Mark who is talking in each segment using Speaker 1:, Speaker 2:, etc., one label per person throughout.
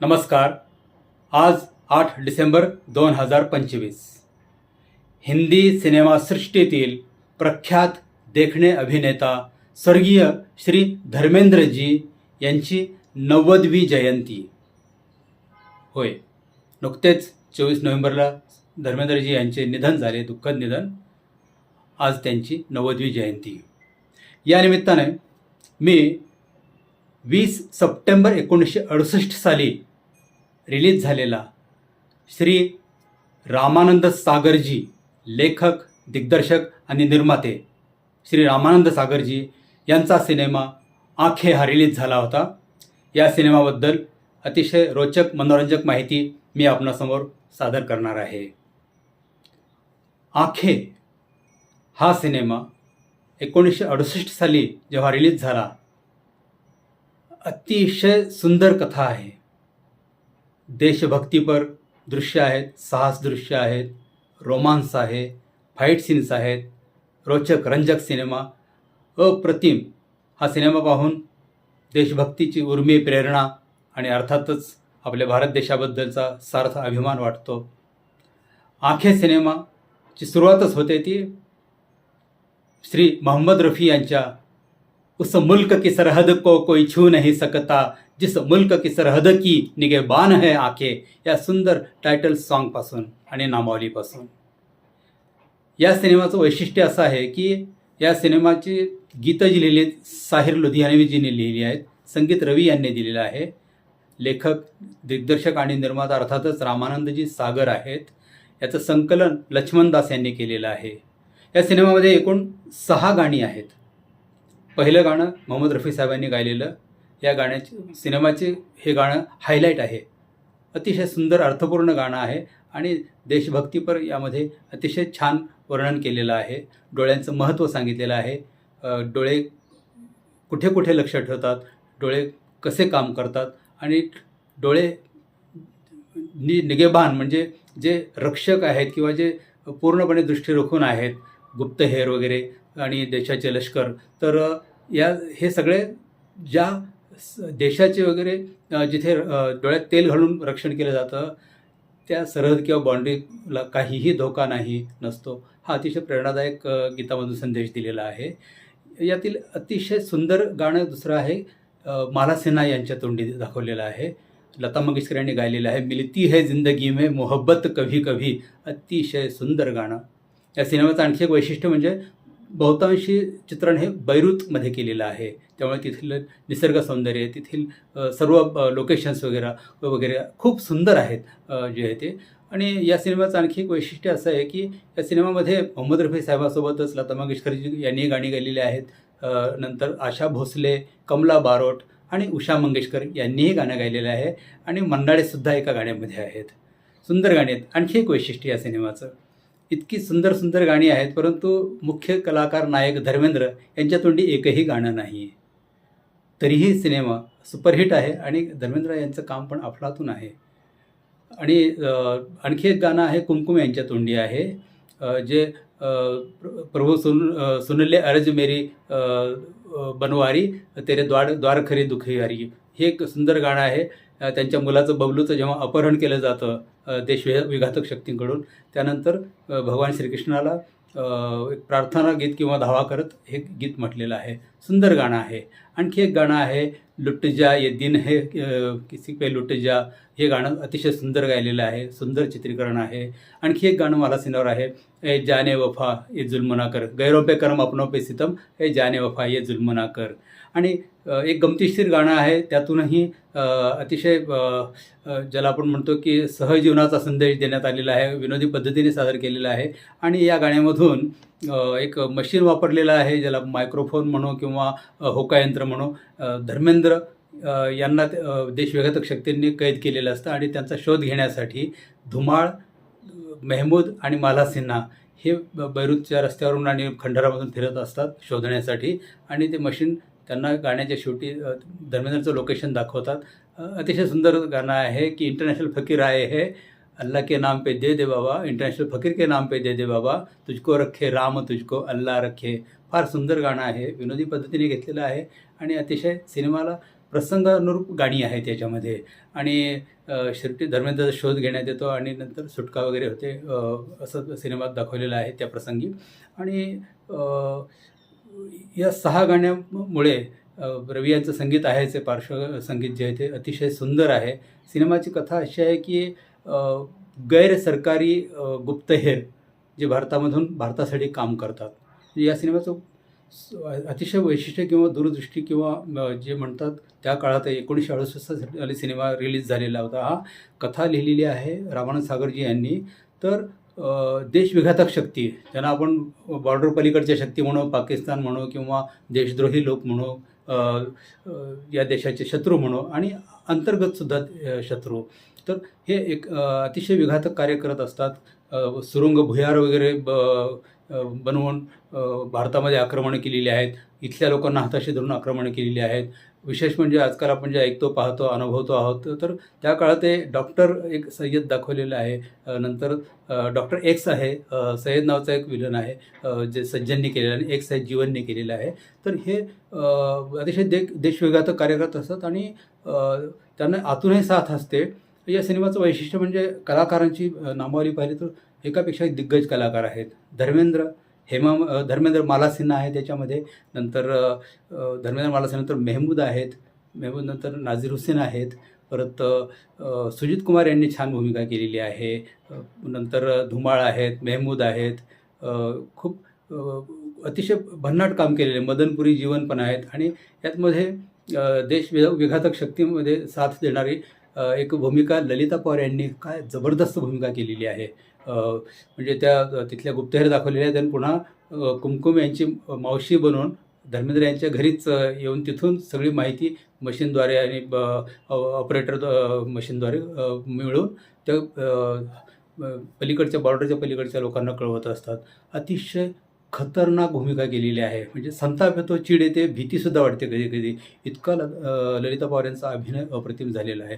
Speaker 1: नमस्कार. आज आठ डिसेंबर दोन हजार पंचवीस. हिंदी सिनेमासृष्टीतील प्रख्यात देखणे अभिनेता स्वर्गीय श्री धर्मेंद्रजी यांची नव्वदवी जयंती. होय नुकतेच चोवीस नोव्हेंबरला धर्मेंद्रजी यांचे निधन झाले दुःखद निधन. आज त्यांची नव्वदवी जयंती. या निमित्ताने मी वीस सप्टेंबर एकोणीसशे अडुसष्ट साली रिलीज झालेला श्री रामानंद सागरजी लेखक दिग्दर्शक आणि निर्माते श्री रामानंद सागरजी यांचा सिनेमा आखे हा रिलीज झाला होता. या सिनेमाबद्दल अतिशय रोचक मनोरंजक माहिती मी आपणासमोर सादर करणार आहे. आखे हा सिनेमा एकोणीसशे अडुसष्ट साली जेव्हा रिलीज झाला अतिशय सुंदर कथा आहे. देशभक्तीपर दृश्य आहेत साहस दृश्य आहेत रोमांस आहे फाईट सीन्स आहेत रोचक रंजक सिनेमा अप्रतिम. हा सिनेमा पाहून देशभक्तीची उर्मी प्रेरणा आणि अर्थातच आपल्या भारत देशाबद्दलचा सार्थ अभिमान वाटतो. आखे सिनेमाची सुरुवातच होते ती श्री मोहम्मद रफी यांच्या उस मुल्क की सरहद को कोई छू नहीं सकता जिस मुल्क की सरहद की निगेबान है आखे। या सुंदर टायटल सॉन्गपासून आणि नामावलीपासून या सिनेमाचं वैशिष्ट्य असं आहे की या सिनेमाची गीतं जी लिहिली आहेत साहिर लुधियानवीजीने लिहिली आहेत संगीत रवी यांनी दिलेलं आहे. लेखक दिग्दर्शक आणि निर्माता अर्थातच रामानंदजी सागर आहेत. याचं संकलन लक्ष्मण दास यांनी केलेलं आहे. या सिनेमामध्ये एकूण सहा गाणी आहेत. पहिलं गाणं मोहम्मद रफी साहेबांनी गायलेलं या गाण्याचे सिनेमाचे हे गाणं हायलाईट आहे. अतिशय सुंदर अर्थपूर्ण गाणं आहे आणि देशभक्तीपर यामध्ये अतिशय छान वर्णन केलेलं आहे. डोळ्यांचं महत्त्व सांगितलेलं आहे. डोळे कुठे कुठे लक्ष ठेवतात डोळे कसे काम करतात आणि डोळे नि निगेबान म्हणजे जे रक्षक आहेत किंवा जे पूर्णपणे दृष्टी रोखून आहेत गुप्तहेर वगैरे आणि देशाचे लष्कर. तर या हे सगळे ज्या स- देशाचे वगैरे जिथे डोळ्यात तेल घालून रक्षण केलं जातं त्या सरहद किंवा बाँड्रीला काहीही धोका नाही नसतो. हा अतिशय प्रेरणादायक गीतामधून संदेश दिलेला आहे. यातील अतिशय सुंदर गाणं दुसरं आहे माला सिन्हा यांच्या तोंडी दाखवलेलं आहे. लता मंगेशकर यांनी गायलेलं आहे मिलती है जिंदगी में मोहब्बत कभी कभी अतिशय सुंदर गाणं. या सिनेमाचं आणखी एक वैशिष्ट्य म्हणजे बहुतांशी चित्रण हे बैरूतमध्ये केलेलं आहे. त्यामुळे तिथलं निसर्ग सौंदर्य तेथील सर्व लोकेशन्स वगैरे वगैरे खूप सुंदर आहेत जे आहे ते. आणि या सिनेमाचं आणखी एक वैशिष्ट्य असं आहे की या सिनेमामध्ये मोहम्मद रफी साहेबासोबतच लता मंगेशकरजी यांनी गाणी गायलेली आहेत. नंतर आशा भोसले कमला बारोट आणि उषा मंगेशकर यांनीही गाणं गायलेलं आहे. आणि मंडाळेसुद्धा एका गाण्यामध्ये आहेत. सुंदर गाणी आहेत. आणखी एक वैशिष्ट्य या सिनेमाचं. इतकी सुंदर सुंदर गाणी आहेत परंतु मुख्य कलाकार नायक धर्मेंद्र यांच्या तोंडी एकही गाणं नाही आहे तरीही सिनेमा सुपरहिट आहे आणि धर्मेंद्र यांचं काम पण अफलातून आहे. आणि आणखी एक गाणं आहे कुमकुम यांच्या तोंडी आहे जे प्रभू सुन सुनले अर्ज मेरी बनवारी तेरे द्वार द्वार खरी दुखियारी हे एक सुंदर गाणं आहे. त्यांच्या मुलाचं बबलूचं जेव्हा अपहरण केलं जातं देशविघातक विघातक शक्तींकडून त्यानंतर भगवान श्रीकृष्णाला एक प्रार्थना गीत किंवा धावा करत हे गीत म्हटलेलं आहे. सुंदर गाणं आहे. आणखी एक गाणं आहे लुट जा ये दिन हे किसी पे लुट जा हे गाणं अतिशय सुंदर गायलेलं आहे सुंदर चित्रीकरण आहे. आणखी एक गाणं मला सिनेवर आहे ए जाने वफा ये जुल्मना कर. गैरो पे करम अपनो पे सितम ए जाने वफा ये जुल्मना कर. आणि एक गमतीशीर गाणं आहे त्यातूनही अतिशय ज्याला आपण म्हणतो की सहजीवनाचा संदेश देण्यात आलेला आहे विनोदी पद्धतीने सादर केलेला आहे. आणि या गाण्यामधून एक मशीन वापरलेलं आहे ज्याला मायक्रोफोन म्हणू किंवा होकायंत्र म्हणू. धर्मेंद्र यांना देशविघातक शक्तींनी कैद केलेलं असतं आणि त्यांचा शोध घेण्यासाठी धुमाळ मेहमूद आणि माला सिन्हा हे ब- बैरूतच्या रस्त्यावरून आणि खंडारामधून फिरत असतात शोधण्यासाठी. आणि ते मशीन त्यांना गाण्याच्या शेवटी धर्मेंद्रचं लोकेशन दाखवतात. अतिशय सुंदर गाणं आहे की इंटरनॅशनल फकीर आहे हे. अल्लाह के नाम पे दे दे बाबा इंटरनॅशनल फकीर के नाम पे दे दे बाबा तुझको रखे राम तुझको अल्लाह रखे. फार सुंदर गाणं आहे विनोदी पद्धतीने घेतलेलं आहे आणि अतिशय सिनेमाला प्रसंगानुरूप गाणी आहेत त्याच्यामध्ये आणि शेवटी धर्मेंद्रचा शोध घेण्यात येतो आणि नंतर सुटका वगैरे होते असं सिनेमात दाखवलेलं आहे त्या प्रसंगी. आणि या सहा गाण्यामुळे रवी यांचं संगीत आहे पार्श्व संगीत जे आहे ते अतिशय सुंदर आहे. सिनेमाची कथा अशी आहे की गैरसरकारी गुप्तहेर जे भारतामधून भारतासाठी काम करतात. या सिनेमाचं अतिशय वैशिष्ट्य किंवा दूरदृष्टी किंवा जे म्हणतात त्या काळात एकोणीसशे अडुसष्ट साली सिनेमा रिलीज झालेला होता. हा कथा लिहिलेली आहे रामानंद सागरजी यांनी. तर देशविघातक शक्ती ज्यांना आपण बॉर्डर पलीकडच्या शक्ती म्हणू पाकिस्तान म्हणू किंवा देशद्रोही लोक म्हणू या देशाचे शत्रू म्हणू आणि अंतर्गतसुद्धा शत्रू. तर हे एक अतिशय विघातक कार्य करत असतात. सुरुंग भुयार वगैरे ब बनवून भारतामध्ये आक्रमणं केलेली आहेत. इथल्या लोकांना हाताशी धरून आक्रमणं केलेली आहेत. विशेष म्हणजे आजकाल आपण जे ऐकतो पाहतो अनुभवतो आहोत तर त्या काळात ते डॉक्टर एक सय्यद दाखवलेलं आहे. नंतर डॉक्टर एक्स आहे. सय्यद नावाचा एक विलन आहे जे सज्जनने केलेलं आहे आणि एक्स आहे जीवनने केलेलं आहे. तर हे अतिशय दे देशविघातक कार्य करत असतात आणि त्यांना आतूनही साथ असते. या सिनेमाचं वैशिष्ट्य म्हणजे कलाकारांची नामावली पाहिली तर एकापेक्षा एक दिग्गज कलाकार आहेत. धर्मेंद्र हेमा धर्मेंद्र मालासिन्हा आहे त्याच्यामध्ये. नंतर धर्मेंद्र मालासिन्हा नंतर मेहमूद आहेत. मेहमूद नंतर नाझीर हुसेन आहेत. परत सुजित कुमार यांनी छान भूमिका केलेली आहे. नंतर धुमाळ आहेत मेहमूद आहेत. खूप अतिशय भन्नाट काम केलेले मदनपुरी जीवन पण आहेत. आणि यातमध्ये देश विघातक शक्तीमध्ये साथ देणारी एक भूमिका ललिता पवार यांनी काय जबरदस्त भूमिका केलेली आहे. म्हणजे त्या तिथल्या गुप्तहेर दाखवलेल्या आहेत आणि पुन्हा कुमकुम यांची मावशी बनवून धर्मेंद्र यांच्या घरीच येऊन तिथून सगळी माहिती मशीनद्वारे आणि ऑपरेटर मशीनद्वारे मिळून त्या पलीकडच्या बॉर्डरच्या पलीकडच्या लोकांना कळवत असतात. अतिशय खतरनाक भूमिका केलेली आहे. म्हणजे संताप येतो चिड येते भीतीसुद्धा वाटते कधी कधी. इतका ल ललिता पवार यांचा अभिनय अप्रतिम झालेला आहे.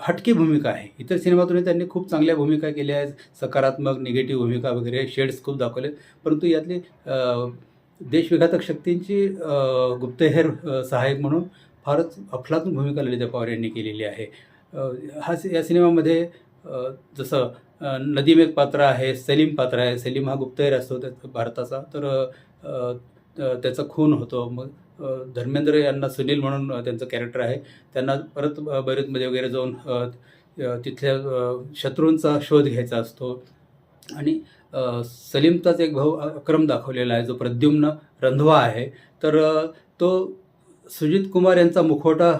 Speaker 1: हटकी भूमिका आहे. इतर सिनेमातूनही त्यांनी खूप चांगल्या भूमिका केल्या आहेत. सकारात्मक निगेटिव्ह भूमिका वगैरे शेड्स खूप दाखवले. परंतु यातली देशविघातक शक्तींची गुप्तहेर सहाय्यक म्हणून फारच अफलातून भूमिका ललिता पवार यांनी केलेली आहे. हा सि- या सिनेमामध्ये जसं नदीम एक पात्र आहे सलीम पात्र आहे. सलीम हा गुप्तहेर असतो त्या भारताचा. तर त्याचा खून होतो. मग धर्मेंद्र यांना सुनील म्हणून त्यांचं कॅरेक्टर आहे. त्यांना परत अ, बैरूतमध्ये वगैरे जाऊन तिथल्या शत्रूंचा शोध घ्यायचा असतो. आणि सलीमचाच एक भाऊ अक्रम दाखवलेला आहे जो प्रद्युम्न रंधवा आहे. तर तो सुजित कुमार यांचा मुखवटा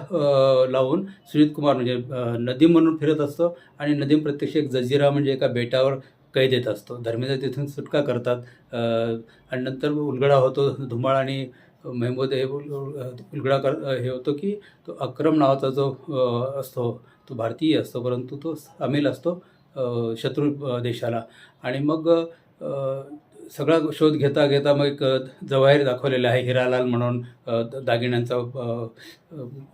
Speaker 1: लावून सुजित कुमार म्हणजे नदीम म्हणून फिरत असतो आणि नदीम प्रत्यक्ष एक जजिरा म्हणजे एका बेटावर कैद येत असतो. धर्मेंद्र तिथून सुटका करतात. आणि नंतर उलगडा होतो धुमाळ आणि मेहमूद हे उलगडा कर हे होतो की तो अक्रम नावाचा जो असतो तो भारतीय असतो परंतु तो सामील असतो शत्रू देशाला. आणि मग सगळा शोध घेता घेता मग एक जवाहीर दाखवलेला आहे हिरालाल म्हणून दागिन्यांचा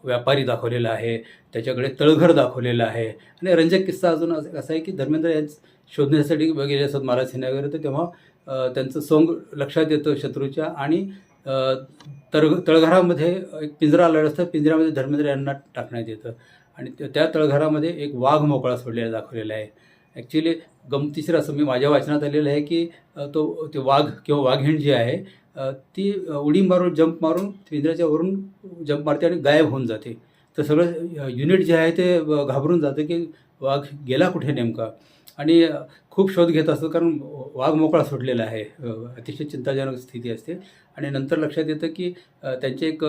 Speaker 1: व्यापारी दाखवलेला आहे त्याच्याकडे तळघर दाखवलेलं आहे. आणि रंजक किस्सा अजून असा आहे की धर्मेंद्र यांच शोधण्यासाठी गेले असतात महाराज सिन्हा वगैरे तर तेव्हा त्यांचं सोंग लक्षात येतं शत्रूच्या आणि तर तळघरामध्ये एक पिंजरा आलेला असतं. पिंजऱ्यामध्ये धर्मेंद्र यांना टाकण्यात येतं. आणि त्या- तळघरामध्ये एक वाघ मोकळा सोडलेला दाखवलेला आहे. ॲक्च्युली गमतीशीर असं मी माझ्या वाचनात आलेलं आहे की तो ते वाघ किंवा वाघिण जी आहे ती उडी मारून जंप मारून पिंजऱ्याच्या वरून जंप मारते आणि गायब होऊन जाते. तर सगळं युनिट जे आहे ते घाबरून जातं की वाघ गेला कुठे नेमका? आणि खूप शोध घेत असतो कारण वाघ मोकळा सोडलेला आहे. अतिशय चिंताजनक स्थिती असते. आणि नंतर लक्षात येतं की त्यांचे एक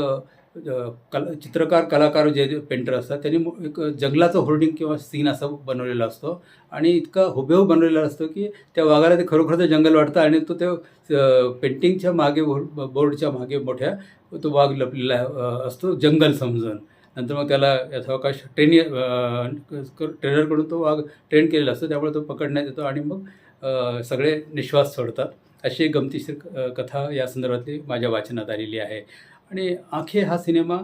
Speaker 1: कला चित्रकार कलाकार जे पेंटर असतात त्यांनी एक जंगलाचं होर्डिंग किंवा सीन असं बनवलेला असतो. आणि इतका हुबेहूब बनवलेला असतो की त्या वाघाला ते खरोखरचं जंगल वाटतं आणि तो त्या पेंटिंगच्या मागे बोर्डच्या मागे मोठ्या तो वाघ लपलेला असतो जंगल समजून. नंतर मग त्याला यथावकाश ट्रेन ट्रेनरकडून तो वाघ ट्रेन केलेला असतो. त्यामुळे तो पकडण्यात येतो आणि मग सगळे निश्वास सोडतात. अशी एक गमतीशीर कथा या संदर्भातली माझ्या वाचनात आलेली आहे. आणि आखे हा सिनेमा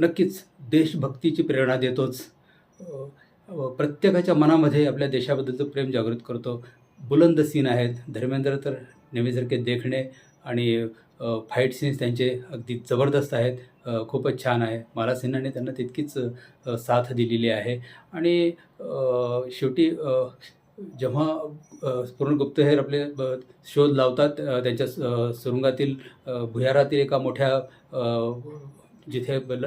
Speaker 1: नक्कीच देशभक्तीची प्रेरणा देतोच. प्रत्येकाच्या मनामध्ये आपल्या देशाबद्दलचं प्रेम जागृत करतो. बुलंद सीन आहेत. धर्मेंद्र तर नेहमीसारखे देखणे आणि फाईट सीन्स त्यांचे अगदी जबरदस्त आहेत. खूपच छान आहे. माला सिन्हाने त्यांना तितकीच साथ दिलेली आहे. आणि शेवटी जेव्हा पूर्ण गुप्तहेर आपले ब शोध लावतात त्यांच्या सुरुंगातील भुयारातील एका मोठ्या जिथे बल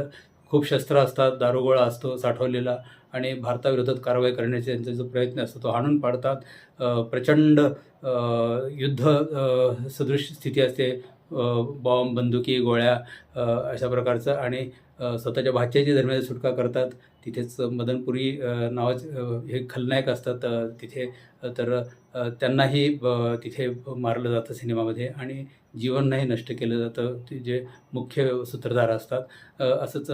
Speaker 1: खूप शस्त्र असतात दारुगोळा असतो साठवलेला आणि भारताविरोधात कारवाई करण्याचा त्यांचा जो प्रयत्न असतो तो हाणून पाडतात. प्रचंड युद्ध सदृश स्थिती असते. बॉम्ब बंदुकी गोळ्या अशा प्रकारचं आणि स्वतःच्या भाच्याची धर्माची सुटका करतात. तिथेच मदनपुरी नावाचे हे खलनायक असतात. तिथे तर त्यांनाही ब तिथे मारलं जातं सिनेमामध्ये आणि जीवनही नष्ट केलं जातं. ते जे मुख्य सूत्रधार असतात. असंच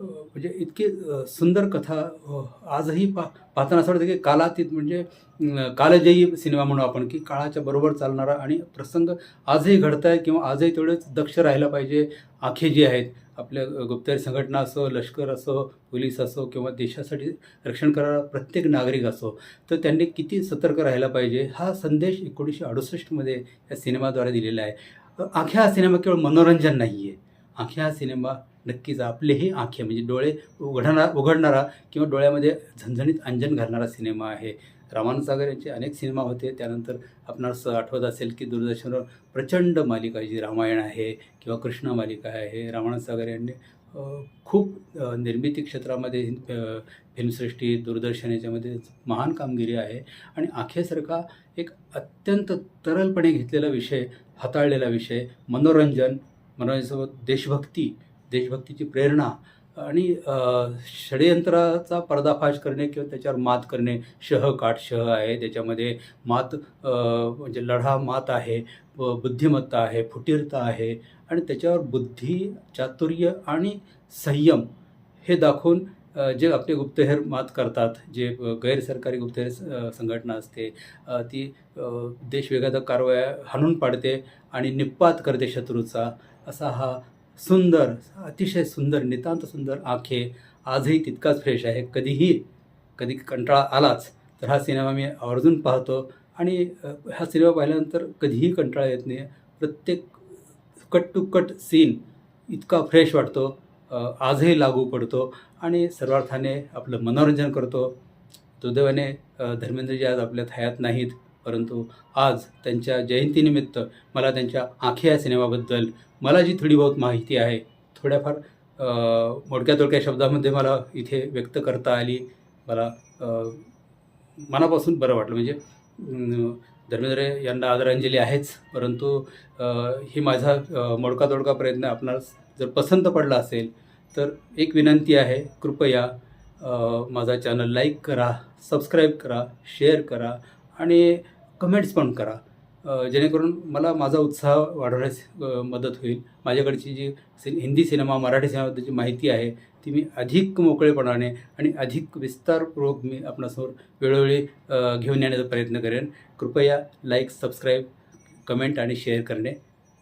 Speaker 1: म्हणजे इतकी सुंदर कथा आजही पा पाहताना असं वाटतं की कालातीत म्हणजे कालजयी सिनेमा म्हणू आपण की काळाच्या बरोबर चालणारा आणि प्रसंग आजही घडत आहे किंवा आजही तेवढेच दक्ष राहायला पाहिजे आखे जे आहेत. आपल्या गुप्तहेर संघटना असो लष्कर असो पोलीस असो किंवा देशासाठी रक्षण करणारा प्रत्येक नागरिक असो तर त्यांनी किती सतर्क राहायला पाहिजे हा संदेश एकोणीसशे अडुसष्टमध्ये या सिनेमाद्वारे दिलेला आहे. आख्या हा सिनेमा केवळ मनोरंजन नाही आहे आख्या हा सिनेमा नक्कीच आपलेही आखे म्हणजे डोळे उघडणारा उघडणारा किंवा डोळ्यामध्ये झणझणीत अंजन घालणारा सिनेमा आहे. रामानंद सागर यांचे अनेक सिनेमा होते. त्यानंतर आपणास आठवत असेल की दूरदर्शनवर प्रचंड मालिका जी रामायण आहे किंवा कृष्ण मालिका आहे रामानंद सागर यांनी खूप निर्मिती क्षेत्रामध्ये फिल्मसृष्टी दूरदर्शन याच्यामध्ये महान कामगिरी आहे. आणि आखेसारखा एक अत्यंत तरलपणे घेतलेला विषय हाताळलेला विषय मनोरंजन मनोरंजनासोबत देशभक्ती देशभक्तीची प्रेरणा आणि षडयंत्राचा पर्दाफाश करणे किंवा त्याच्यावर मात करणे. शह काठ शह आहे त्याच्यामध्ये मात म्हणजे लढा मात आहे बुद्धिमत्ता आहे फुटीरता आहे आणि त्याच्यावर बुद्धी चातुर्य आणि संयम हे दाखवून जे आपले गुप्तहेर मात करतात जे गैरसरकारी गुप्तहेर संघटना असते ती अ, कारवाया हाणून पाडते आणि निपात करते शत्रूचा. असा हा सुंदर अतिशय सुंदर नितांत सुंदर आखे. आजही तितकाच फ्रेश आहे. कधीही कधी कंटाळा आलाच तर हा सिनेमा मी आवर्जून पाहतो. आणि हा सिनेमा पाहिल्यानंतर कधीही कंटाळा येत नाही. प्रत्येक कट टू कट सीन इतका फ्रेश वाटतो. आजही लागू पडतो. आणि सर्वार्थाने आपलं मनोरंजन करतो. दुर्दैवाने धर्मेंद्रजी आज आपल्यात हयात नाहीत. परंतु आज त्यांच्या जयंतीनिमित्त मला त्यांच्या आखे या सिनेमाबद्दल मला जी थोडी बहुत माहिती आहे थोड्याफार मोडक्या तोडक्या शब्दामध्ये मला इथे व्यक्त करता आली. मला मनापासून बरं वाटलं. म्हणजे धर्मेंद्र यांना आदरांजली आहेच परंतु ही माझा मोडका तोडका प्रयत्न आपणास जर पसंत पडला असेल तर एक विनंती आहे कृपया माझा चॅनल लाईक करा सबस्क्राईब करा शेअर करा आणि कमेंट्स पण करा. जेणेकरून मला माझा उत्साह वाढवण्यास मदत होईल. माझ्याकडची जी सि हिंदी सिनेमा मराठी सिनेमाबद्दलची माहिती आहे ती मी अधिक मोकळेपणाने आणि अधिक विस्तारपूर्वक मी आपणासमोर वेळोवेळी घेऊन येण्याचा प्रयत्न करेन. कृपया लाईक सबस्क्राईब कमेंट आणि शेअर करणे